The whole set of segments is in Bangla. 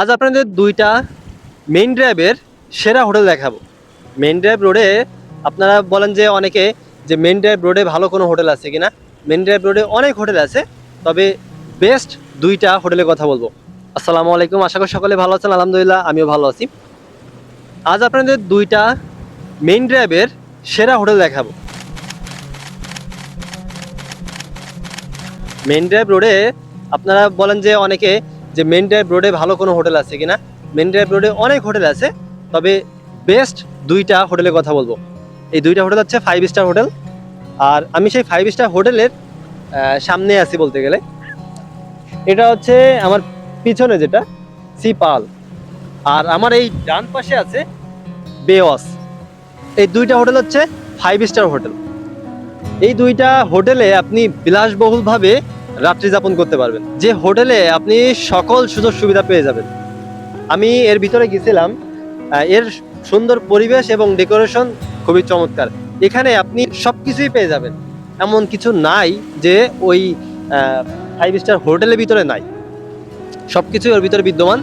আজ আপনাদের দুইটা মেইন ড্রাইভের সেরা হোটেল দেখাবো। মেইন ড্রাইভ রোডে আপনারা বলেন যে অনেকে যে মেইন ড্রাইভ রোডে ভালো কোনো হোটেল আছে কিনা। মেইন ড্রাইভ রোডে অনেক হোটেল আছে, তবে বেস্ট দুইটা হোটেলের কথা বলব। আসসালামু আলাইকুম, আশা করি সকলে ভালো আছেন, আলহামদুলিল্লাহ আমিও ভালো আছি। আজ আপনাদের দুইটা মেইন ড্রাইভের সেরা হোটেল দেখাবো। মেইন ড্রাইভ রোডে আপনারা বলেন যে অনেকে যে মেন ড্রাইভ রোডে ভালো কোনো হোটেল আছে কিনা? মেন ড্রাইভ রোডে অনেক হোটেল আছে, তবে বেস্ট দুইটা হোটেলের কথা বলব। এই দুইটা হোটেল হচ্ছে ফাইভ স্টার হোটেল আর আমি সেই ফাইভ স্টার হোটেলের সামনে আছি বলতে গেলে। এটা হচ্ছে আমার পিছনে যেটা সি পাল আর আমার এই ডান পাশে আছে বেওয়াস এই দুইটা হোটেল হচ্ছে ফাইভ স্টার হোটেল এই দুইটা হোটেলে আপনি বিলাসবহুলভাবে রাত্রি যাপন করতে পারবেন। যে হোটেলে আপনি সকল সুযোগ সুবিধা পেয়ে যাবেন। আমি এর ভিতরে গেছিলাম এর সুন্দর পরিবেশ এবং ডেকোরেশন খুবই চমৎকার। এখানে আপনি সব কিছুই পেয়ে যাবেন। এমন কিছু নাই যে ওই ফাইভ স্টার হোটেলের ভিতরে নাই। সব কিছুই ওর ভিতরে বিদ্যমান।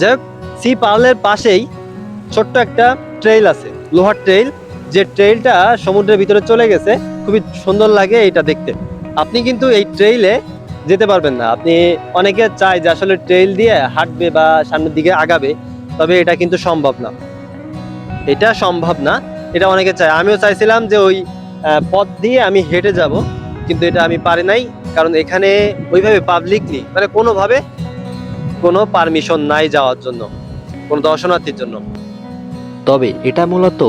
যাই হোক সি পার্লের পাশেই ছোট্ট একটা ট্রেইল আছে, লোহার ট্রেইল যে ট্রেইলটা সমুদ্রের ভিতরে চলে গেছে, খুবই সুন্দর লাগে এটা দেখতে। আপনি কিন্তু এই ট্রেইলে যেতে পারবেন না। আপনি অনেকে চায় যে আসলে ট্রেইল দিয়ে হাঁটবে বা সামনের দিকে আগাবে, তবে এটা কিন্তু সম্ভব না। এটা সম্ভব না, এটা অনেকে চায়। আমিও চাইছিলাম যে ওই পথ দিয়ে আমি হেঁটে যাব, কিন্তু এটা আমি পারি নাই, কারণ এখানে ওইভাবে পাবলিকলি মানে কোনোভাবে কোনো পারমিশন নাই যাওয়ার জন্য, কোনো দর্শনার্থীর জন্য। তবে এটা মূলত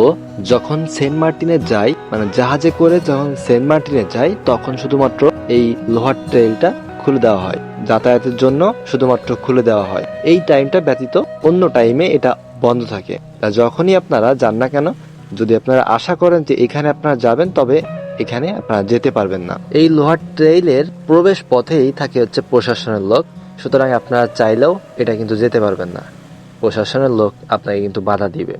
যখন সেন্ট মার্টিনে যাই মানে জাহাজে করে যখন সেন্ট মার্টিনে যাই তখন শুধুমাত্র এই লোহার ট্রেলটা খুলে দেওয়া হয়। যাতায়াতের জন্য শুধুমাত্র খুলে দেওয়া হয়। এই টাইমটা ব্যতীত অন্য টাইমে এটা বন্ধ থাকে। তা যখনই আপনারা যান না কেন, যদি আপনারা আশা করেন যে এখানে আপনারা যাবেন, তবে এখানে আপনারা যেতে পারবেন না। এই লোহার ট্রেইলের প্রবেশ পথেই থাকে হচ্ছে প্রশাসনের লোক। সুতরাং আপনারা চাইলেও এটা কিন্তু যেতে পারবেন না। প্রশাসনের লোক আপনাকে কিন্তু বাধা দিবে।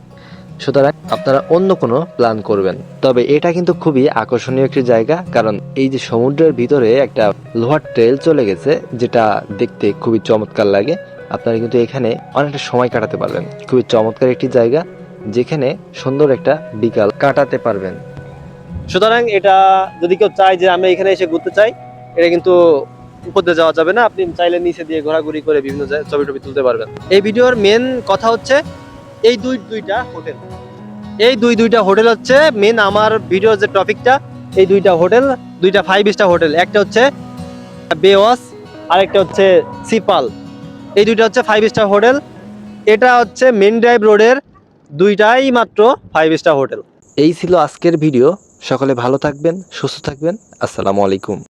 সুতরাং আপনারা অন্য কোনো প্ল্যান করবেন। তবে এটা কিন্তু খুবই আকর্ষণীয় একটি জায়গা, কারণ এই যে সমুদ্রের ভিতরে একটা লোহার ট্রেল চলে গেছে, যেটা দেখতে খুবই চমৎকার লাগে। আপনারা কিন্তু এখানে অনেকটা সময় কাটাতে পারবেন। খুবই চমৎকার একটি জায়গা, যেখানে সুন্দর একটা বিকাল কাটাতে পারবেন। সুতরাং এটা যদি কেউ চায় যে আমি এখানে এসে ঘুরতে চাই, এটা কিন্তু উপর যাওয়া যাবে না। আপনি চাইলে নিচে দিয়ে ঘোরাঘুরি করে বিভিন্ন ছবি টবি তুলতে পারবেন। এই ভিডিওর মেন কথা হচ্ছে এই দুই দুইটা হোটেল। এই দুই দুইটা হোটেল হচ্ছে মেন আমার ভিডিওর যে টপিকটা এই দুইটা হোটেল, দুইটা ফাইভ স্টার হোটেল। একটা হচ্ছে বেওয়াস আর একটা হচ্ছে সিপাল এই দুইটা হচ্ছে ফাইভ স্টার হোটেল। এটা হচ্ছে মেন ড্রাইভ রোডের দুইটাই মাত্র ফাইভ স্টার হোটেল। এই ছিল আজকের ভিডিও সকলে ভালো থাকবেন, সুস্থ থাকবেন। আসসালামু আলাইকুম।